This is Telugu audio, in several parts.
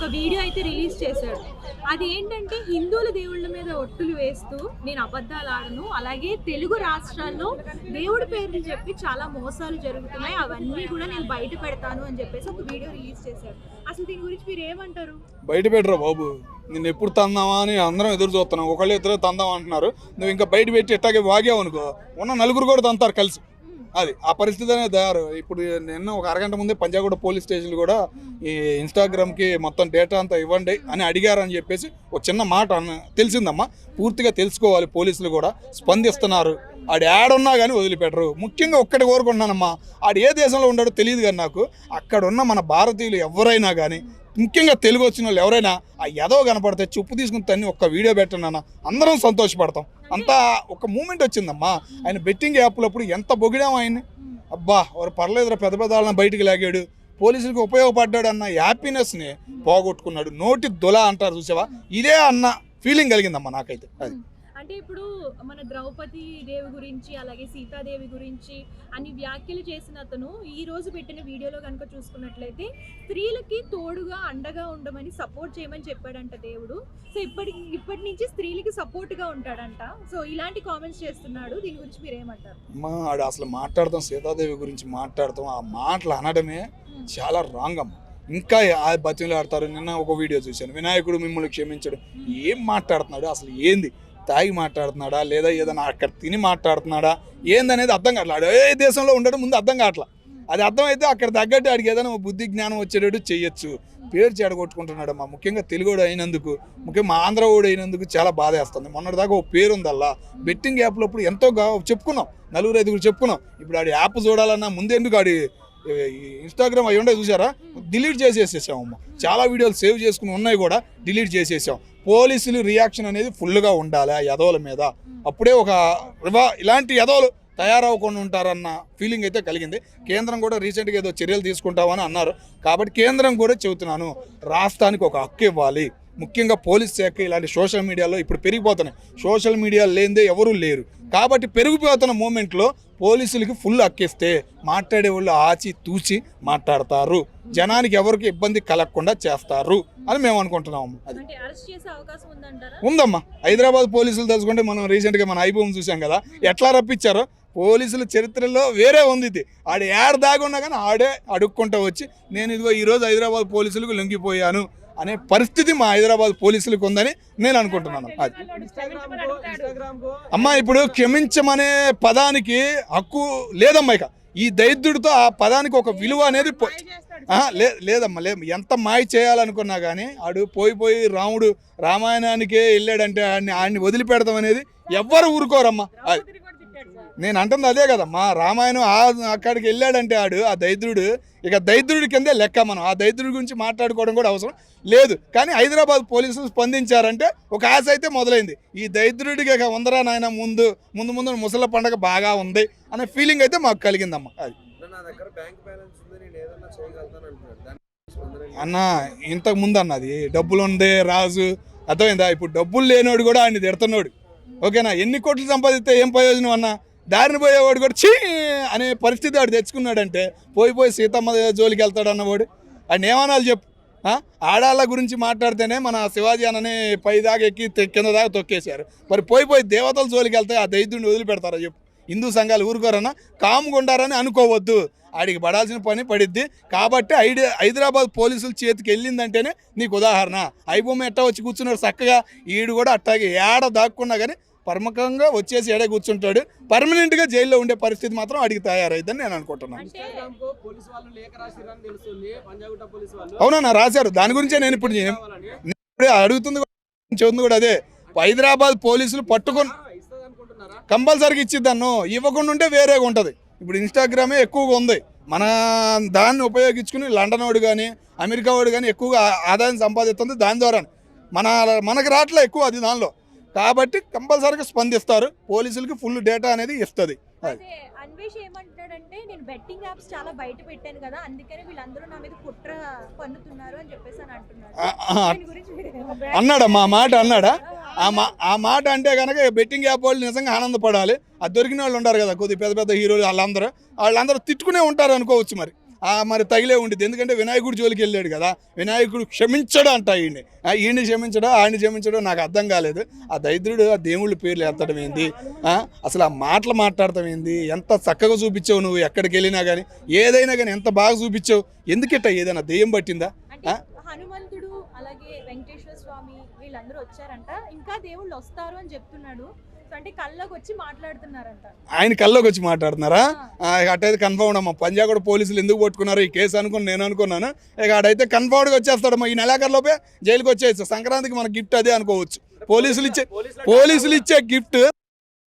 ఒక వీడియో అయితే రిలీజ్ చేశాడు. అది ఏంటంటే హిందువుల దేవుళ్ళ మీద ఒట్టులు వేస్తూ నేను అబద్ధాలు ఆడను. అలాగే తెలుగు రాష్ట్రాల్లో దేవుడి పేర్లు చెప్పి చాలా మోసాలు జరుగుతున్నాయి. అవన్నీ కూడా నేను బయట పెడతాను అని చెప్పేసి ఒక వీడియో రిలీజ్ చేశాడు. అసలు దీని గురించి మీరు ఏమంటారు? బయట పెట్టరా బాబు? నిన్ను ఎప్పుడు తందామా అని అందరం ఎదురు చూస్తున్నాం. ఒకళ్ళు ఇద్దరు తందాం అంటున్నారు. నువ్వు ఇంకా బయట పెట్టి ఎట్టాగే వాగావు అనుకో ఉన్న నలుగురు కూడా తంతారు కలిసి. అది ఆ పరిస్థితి అనేది తయారు. ఇప్పుడు నిన్న ఒక అరగంట ముందే పంజాగూడ పోలీస్ స్టేషన్ కూడా ఈ ఇన్స్టాగ్రామ్కి మొత్తం డేటా అంతా ఇవ్వండి అని అడిగారని చెప్పేసి ఒక చిన్న మాట అన్న తెలిసిందమ్మా. పూర్తిగా తెలుసుకోవాలి పోలీసులు కూడా. స్పందిస్తున్నారు. ఆడు ఏడున్నా కానీ వదిలిపెట్టరు. ముఖ్యంగా ఒక్కటి కోరుకుంటున్నానమ్మా. ఆడు ఏ దేశంలో ఉన్నాడో తెలియదు కానీ నాకు. అక్కడ ఉన్న మన భారతీయులు ఎవరైనా కానీ ముఖ్యంగా తెలుగు వచ్చిన వాళ్ళు ఎవరైనా ఆ ఎదవ కనపడితే చెప్పు తీసుకుని తన్ని ఒక్క వీడియో పెట్టండి అన్న అందరం సంతోషపడతాం. అంతా ఒక మూమెంట్ వచ్చిందమ్మా. ఆయన బెట్టింగ్ యాప్లప్పుడు ఎంత బొగిడాం ఆయన్ని. అబ్బా వారు పర్లేదురా పెద్ద పెద్ద వాళ్ళని బయటికి లాగాడు. పోలీసులకు ఉపయోగపడ్డాడు అన్న హ్యాపీనెస్ని పోగొట్టుకున్నాడు. నోటి దొల అంటారు చూసావా? ఇదే అన్న ఫీలింగ్ కలిగిందమ్మా నాకైతే. అది. అంటే ఇప్పుడు మన ద్రౌపది దేవి గురించి అలాగే సీతాదేవి గురించి అన్ని వ్యాఖ్యలు చేసిన అతను ఈ రోజు పెట్టిన వీడియోలో కనుక చూసుకున్నట్లయితే స్త్రీలకి తోడుగా అండగా ఉండమని సపోర్ట్ చేయమని చెప్పాడంట దేవుడు. సో ఇప్పటి ఇప్పటి నుంచి స్త్రీలకి సపోర్ట్గా ఉంటాడంట. సో ఇలాంటి కామెంట్స్ చేస్తున్నాడు. దీని గురించి మీరు ఏమంటారు ఆడు అసలు మాట్లాడతాం సీతాదేవి గురించి మాట్లాడతాం. ఆ మాటలు అనడమే చాలా రాంగ్ అమ్మ. ఇంకా ఆ బతిలు ఆడతారు. నిన్న ఒక వీడియో చూశాను. వినాయకుడు మిమ్మల్ని క్షమించడు. ఏం మాట్లాడుతున్నాడు? అసలు ఏంది? తాగి మాట్లాడుతున్నాడా? లేదా ఏదైనా అక్కడ తిని మాట్లాడుతున్నాడా? ఏందనేది అర్థం కావట్లేదు ఏ దేశంలో ఉండడం ముందు అర్థం కావట్లా. అది అర్థమైతే అక్కడ తగ్గట్టు ఆడికి ఏదైనా బుద్ధి జ్ఞానం వచ్చేటట్టు చేయొచ్చు. పేరు చెడగొట్టుకుంటున్నాడు మా ముఖ్యంగా తెలుగుడు అయినందుకు ముఖ్యంగా మా ఆంధ్రవాడు అయినందుకు చాలా బాధేస్తుంది మొన్నటిదాకా ఒక పేరు ఉందల్లా. బెట్టింగ్ యాప్లో ఇప్పుడు ఎంతో చెప్పుకున్నాం. నలుగురు ఐదుగురు చెప్పుకున్నాం. ఇప్పుడు ఆడి యాప్ చూడాలన్నా ముందెందుకు ఆడి ఇన్స్టాగ్రామ్ అవి ఉండే చూసారా? డిలీట్ చేసేసేసాం అమ్మ. చాలా వీడియోలు సేవ్ చేసుకుని ఉన్నాయి కూడా డిలీట్ చేసేసాం. పోలీసులు రియాక్షన్ అనేది ఫుల్గా ఉండాలి ఆ యదవుల మీద. అప్పుడే ఒక రివా ఇలాంటి యదవులు తయారవ్వకుండా ఉంటారన్న ఫీలింగ్ అయితే కలిగింది. కేంద్రం కూడా రీసెంట్గా ఏదో చర్యలు తీసుకుంటామని అన్నారు. కాబట్టి కేంద్రం కూడా చెబుతున్నాను రాష్ట్రానికి ఒక హక్కు ఇవ్వాలి. ముఖ్యంగా పోలీస్ శాఖ ఇలాంటి సోషల్ మీడియాలో ఇప్పుడు పెరిగిపోతున్నాయి. సోషల్ మీడియా లేనిదే ఎవరూ లేరు. కాబట్టి పెరిగిపోతున్న మూమెంట్లో పోలీసులకి ఫుల్ హక్కిస్తే మాట్లాడే వాళ్ళు ఆచి తూచి మాట్లాడతారు. జనానికి ఎవరికి ఇబ్బంది కలగకుండా చేస్తారు అని మేము అనుకుంటున్నాము. ఉందమ్మా. హైదరాబాద్ పోలీసులు తెలుసుకుంటే మనం రీసెంట్గా మన ఐబోమ్ చూసాం కదా ఎట్లా రప్పించారో పోలీసుల చరిత్రలో వేరే ఉంది ఇది. ఆడు ఏడ దాగి ఉన్నా కానీ ఆడే అడుక్కుంటూ వచ్చి నేను ఇదిగో ఈరోజు హైదరాబాద్ పోలీసులకు లొంగిపోయాను. అనే పరిస్థితి మా హైదరాబాద్ పోలీసులకు ఉందని నేను అనుకుంటున్నాను. అది. అమ్మా ఇప్పుడు క్షమించమనే పదానికి హక్కు లేదమ్మా ఇక. ఈ దైద్యుడితో ఆ పదానికి ఒక విలువ అనేది లే లేదమ్మా లేదు ఎంత మాయ చేయాలనుకున్నా కానీ ఆడు పోయి పోయి రాముడు రామాయణానికే వెళ్ళాడంటే ఆడిని ఆడిని వదిలిపెడతాం అనేది ఎవ్వరు ఊరుకోరమ్మా. అది నేను అంటుంది అదే కదమ్మా రామాయణం ఆ అక్కడికి వెళ్ళాడంటే ఆడు ఆ దైద్రుడు ఇక దైద్రుడి కిందే లెక్క మనం ఆ దైద్రుడి గురించి మాట్లాడుకోవడం కూడా అవసరం లేదు. కానీ హైదరాబాద్ పోలీసులు స్పందించారంటే ఒక ఆశ అయితే మొదలైంది. ఈ దైద్రుడికి ఇక ఉందరా నాయన ముందు ముందు ముందు ముసల పండగ బాగా ఉంది అనే ఫీలింగ్ అయితే మాకు కలిగిందమ్మా. అది. నా దగ్గర బ్యాంక్ అన్న ఇంతకు ముందు అన్నది డబ్బులు ఉంది రాజు. అర్థమైందా? ఇప్పుడు డబ్బులు లేనోడు కూడా ఆయన తిడుతున్నాడు. ఓకేనా? ఎన్ని కోట్లు సంపాదిస్తే ఏం ప్రయోజనం అన్న? దారిని పోయేవాడు కూడా చీ అనే పరిస్థితి వాడు తెచ్చుకున్నాడంటే పోయి పోయి సీతమ్మ జోలికి వెళ్తాడు అన్నవాడు. అండ్ ఏమనాలి చెప్పు? ఆడాళ్ళ గురించి మాట్లాడితేనే మన శివాజీ అన్నని పై దాకా ఎక్కి కింద దాకా తొక్కేశారు. మరి పోయి పోయి దేవతల జోలికి వెళ్తే ఆ దైత్యుని వదిలిపెడతారా చెప్పు? హిందూ సంఘాలు ఊరుకోరన్నా? కాముగుండారని అనుకోవద్దు. ఆడికి పడాల్సిన పని పడిద్ది. కాబట్టి ఐడి హైదరాబాద్ పోలీసుల చేతికి వెళ్ళిందంటేనే నీకు ఉదాహరణ. ఐబొమ్మ ఎట్టా వచ్చి కూర్చున్నాడు? చక్కగా ఈడు కూడా అట్టాగే ఏడ దాక్కున్నా కానీ పరమకంగా వచ్చేసి ఏడే కూర్చుంటాడు. పర్మనెంట్గా జైల్లో ఉండే పరిస్థితి మాత్రం అడిగి తయారైందని నేను అనుకుంటున్నాను. అంటే ఇన్స్టాగ్రామ్కు పోలీస్ వాళ్ళు లేఖ రాసిరని తెలుస్తుంది. పంజాగుట్ట పోలీస్ వాళ్ళు. అవునా రాశారు. దాని గురించే నేను ఇప్పుడు ఇప్పుడే అడుగుతుంది కూడా, చెబుతుంది కూడా అదే. హైదరాబాద్ పోలీసులు పట్టుకొని కంపల్సరీగా ఇచ్చిద్దన్ను ఇవ్వకుండా ఉంటే వేరేగా ఉంటుంది. ఇప్పుడు ఇన్స్టాగ్రామే ఎక్కువగా ఉంది. మన దాన్ని ఉపయోగించుకుని లండన్ వాడు కానీ అమెరికా వాడు కానీ ఎక్కువగా ఆదాయం సంపాదిస్తుంది దాని ద్వారా మన మనకి రావట్లే ఎక్కువ అది దానిలో. కాబట్టి కంపల్సరీగా స్పందిస్తారు. పోలీసులకి ఫుల్ డేటా అనేది ఇస్తుంది. అయితే అన్వేష్ ఏమంటున్నాడంటే నేను బెట్టింగ్ యాప్స్ చాలా బయట పెట్టాను కదా అందుకని వీళ్ళందరూ నా మీద కుట్ర పన్నుతున్నారు అని చెప్పేసి అని ఏమంటారు? అన్నాడా? మా మాట అన్నాడా? ఆ మాట అంటే కనుక బెట్టింగ్ యాప్ వాళ్ళు నిజంగా ఆనందపడాలి. అది దొరికిన వాళ్ళు ఉంటారు కదా కొద్ది పెద్ద పెద్ద హీరోలు వాళ్ళందరూ. వాళ్ళందరూ తిట్టుకునే ఉంటారు అనుకోవచ్చు మరి. మరి తగిలే ఉండిద్ది. ఎందుకంటే వినాయకుడి జోలికి వెళ్ళాడు కదా. వినాయకుడు క్షమించడు అంట ఈయన్ని. ఈయన్ని క్షమించడో ఆయన క్షమించడో నాకు అర్థం కాలేదు. ఆ దరిద్రుడు ఆ దేవుళ్ళ పేర్లు ఎత్తడం ఏంది? ఆ, అసలు ఆ మాటలు మాట్లాడటం ఏంది? ఎంత చక్కగా చూపించావు నువ్వు ఎక్కడికి వెళ్ళినా కానీ ఏదైనా కానీ ఎంత బాగా చూపించావు? ఎందుకిట్ట ఏదైనా దెయ్యం పట్టిందా? హనుమంతుడు అలాగే వెంకటేశ్వర స్వామి వీళ్ళందరూ వచ్చారంట. ఇంకా దేవుళ్ళు వస్తారు అని చెప్తున్నాడు. అంటే కళ్ళకు వచ్చి మాట్లాడుతున్నారంట. ఆయన కల్లోకి వచ్చి మాట్లాడుతున్నారా అటైతే కన్ఫర్మ్ అమ్మా పంజాబ్ కూడా పోలీసులు ఎందుకు పట్టుకున్నారు? ఈ కేసు అనుకుని నేను అనుకున్నాను? ఇక అడైతే కన్ఫర్మ్గా వచ్చేస్తాడమ్మా ఈ నెలాఖరులోపే జైలుకి వచ్చేయచ్చు. సంక్రాంతికి మన గిఫ్ట్ అదే అనుకోవచ్చు. పోలీసులు ఇచ్చే పోలీసులు ఇచ్చే గిఫ్ట్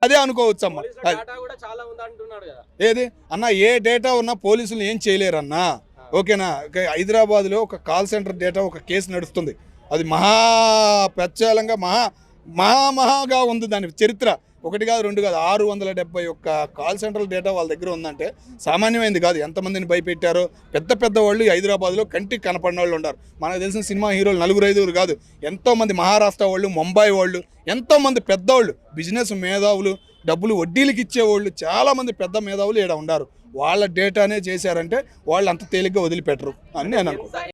అదే అనుకోవచ్చు అమ్మా పోలీసుల అది- డేటా కూడా చాలా ఉంది అంటున్నాడు కదా. ఏది? అన్న ఏ డేటా ఉన్నా పోలీసులు ఏం చేయలేరన్నా? ఓకేనా? హైదరాబాద్లో ఒక కాల్ సెంటర్ డేటా ఒక కేసు నడుస్తుంది. అది మహా ప్రత్యేకంగా మహా మహామహాగా ఉంది దాని చరిత్ర. ఒకటి కాదు రెండు కాదు ఆరు వందల డెబ్బై ఒక్క కాల్ సెంటర్ డేటా వాళ్ళ దగ్గర ఉందంటే సామాన్యమైంది కాదు. ఎంతమందిని భయపెట్టారో పెద్ద పెద్ద వాళ్ళు హైదరాబాద్లో కంటికి కనపడిన వాళ్ళు ఉన్నారు. మనకు తెలిసిన సినిమా హీరోలు నలుగురు ఐదుగురు కాదు. ఎంతోమంది మహారాష్ట్ర వాళ్ళు ముంబై వాళ్ళు ఎంతోమంది పెద్దవాళ్ళు బిజినెస్ మేధావులు డబ్బులు వడ్డీలకి ఇచ్చేవాళ్ళు చాలామంది పెద్ద మేధావులు ఇక్కడ ఉన్నారు. వాళ్ళ డేటానే చేశారంటే వాళ్ళు అంత తేలిగ్గా వదిలిపెట్టరు. అని నేను అనుకుంటాను